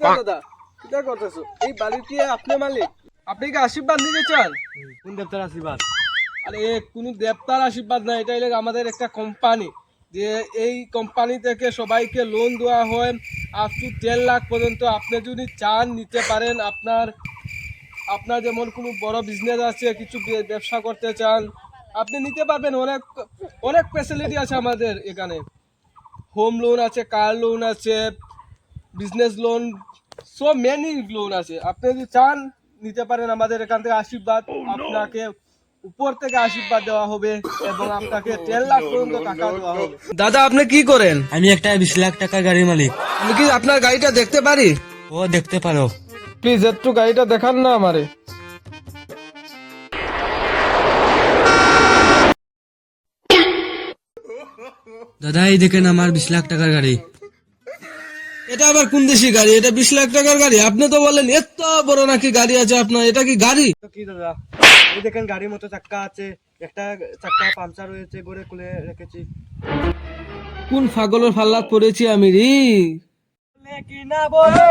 দাদা কিটা করতেছো। এই বাড়ির কি আপনি মালিক। আপনি কি আশীর্বাদ নিতে চান? কোন দেবতার আশীর্বাদ? আরে কোন দেবতার আশীর্বাদ না এটা হলো আমাদের একটা কোম্পানি যে এই কোম্পানি থেকে সবাইকে লোন দেওয়া হয় আপ টু টেন লাখ পর্যন্ত। আপনি যদি চান নিতে পারেন। আপনার আপনার যেমন কোনো বড় বিজনেস আছে কিছু ব্যবসা করতে চান আপনি নিতে পারবেন। অনেক অনেক ফ্যাসিলিটি আছে আমাদের এখানে। হোম লোন আছে কার লোন আছে business loan so many loan আছে। আপনি যদি চান নিতে পারেন আমাদের এখান থেকে আশীর্বাদ। আপনাকে উপর থেকে আশীর্বাদ দেওয়া হবে এবং আপনাকে টেন লাখ পর্যন্ত টাকা দেওয়া হবে। দাদা আপনি কি করেন? আমি একটা বিশ লাখ টাকার গাড়ির মালিক। আমি কি আপনার গাড়িটা দেখতে পারি? ও দেখতে পারো। প্লিজ একটু গাড়িটা দেখান না আমারে। দাদা এই দেখেন আমার বিশ লাখ টাকার গাড়ি। এটা আবার কোন দেশি গাড়ি? এটা বিশ লাখ টাকার গাড়ি। আপনি তো বলেন এত বড় নাকি গাড়ি আছে আপনার? এটা কি গাড়ি? কি দাদা? এই দেখেন গাড়ির মতো চাক্কা আছে। একটা চাক্কা পাংচার হয়েছে গড়ে খুলে রেখেছি। কোন ফাগলের ফাল্লাত পড়েছি আমি রে? কি না বলে?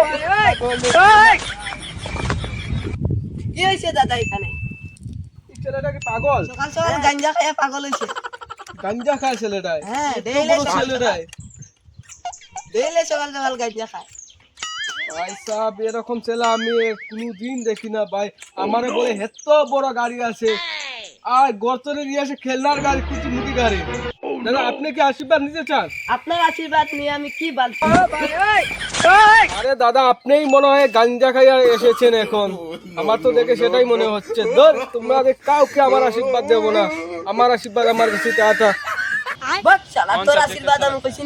কি হয়েছে দাদা এখানে? ছেলেটা কি পাগল? সকাল সকাল গাঞ্জা খেয়ে পাগল হয়েছে। গাঞ্জা খায় ছেলেটাই। হ্যাঁ এত সকাল সকাল খায়। ভাই সাহেব এরকম ছেলে আমি কোনোদিন দেখি না ভাই। আমারে বলে এত বড় গাড়ি আছে। আর গর্তনে নিয়ে আসে খেলনার গাড়ি কুচি গাড়ি। দাদা আপনি কি আশীর্বাদ নিতে চান? আপনার আশীর্বাদ নিয়ে আমি কি বলছি আরে দাদা আপনিই মনে হয় গাঞ্জা খাইয়া এসেছেন এখন। আমার তো দেখে সেটাই মনে হচ্ছে। ধর তোমরা কাউকে আমার আশীর্বাদ দেবো না। আমার আশীর্বাদ আমার কাছে শালা তোর আশীর্বাদ আমি কইছি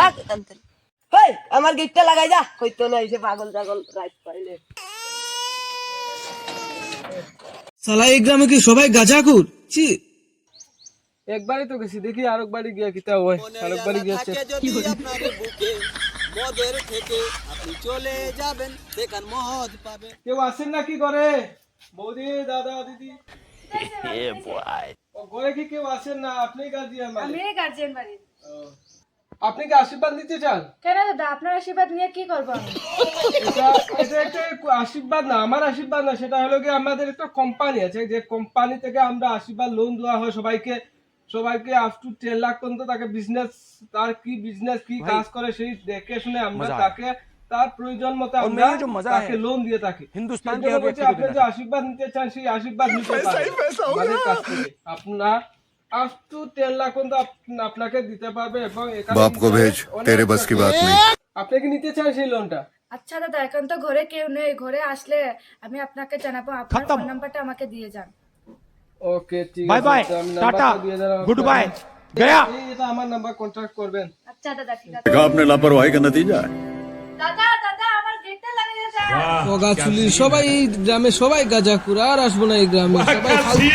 ভাগ থেকে। হেই আমার গিটটা লাগাই যা। কইতো না এসে পাগল ছাগল রাইট পাইলে। সালা এই গ্রামে কি সবাই গাজাকুর ছি। একবারই তো গেছি দেখি আরেকবারই গিয়া কিতা হয় আরেকবারই গিয়েছে কেউ আসেন না কি করে? বৌদি দাদা দিদি। ও, ঘরে কি কেউ আসেন না? আপনি গার্জিয়ান মানে আমি গার্জিয়ান বাড়ির ও। আপনি কি আশীর্বাদ নিতে চান? কেন দাদা আপনার আশীর্বাদ নিয়ে কি করব আমি? এটা এটা একটা আশীর্বাদ না আমার আশীর্বাদ না সেটা হলো কি আমাদের একটা কোম্পানি আছে যে কোম্পানি থেকে আমরা আশীর্বাদ লোন দেওয়া হয় সবাইকে। সবাইকে আপ টু টেন লাখ পর্যন্ত তাকে বিজনেস তার কি বিজনেস কি কাজ করে সেই দেখে শুনে আমরা তাকে তার প্রয়োজন মতো আমরা তাকে লোন দিয়ে থাকি। হিন্দুস্তান আপনি যে আশীর্বাদ নিতে চান সেই আশীর্বাদ নিতে পারেন। আপনার আপ টু টেন লাখ পর্যন্ত আপ- আপনাকে দিতে পারবে এবং এখানে बाप को भेज অনেক तेरे बस की बात नहीं আপনি কি নিতে চান সেই লোনটা আচ্ছা দাদা এখন তো ঘরে কেউ নেই ঘরে আসলে আমি আপনাকে জানাবো আপনার ফোন নাম্বারটা আমাকে দিয়ে যান ওকে ঠিক বাই আছে বাই আচ্ছা, আমি টাটা নাম্বারটা দিয়ে দিলাম গুড বাই আপনাকে। গয়া এই এটা আমার নাম্বার কন্ট্যাক্ট করবেন আচ্ছা দাদা ঠিক আছে देखा आपने लापरवाही का नतीजा है দাদা দাদা আমার গেটটা লাগিয়ে যান পগাছুলি সবাই এই গ্রামে সবাই গাজাকুর আর আসবো না এই গ্রামে সবাই ফালতু।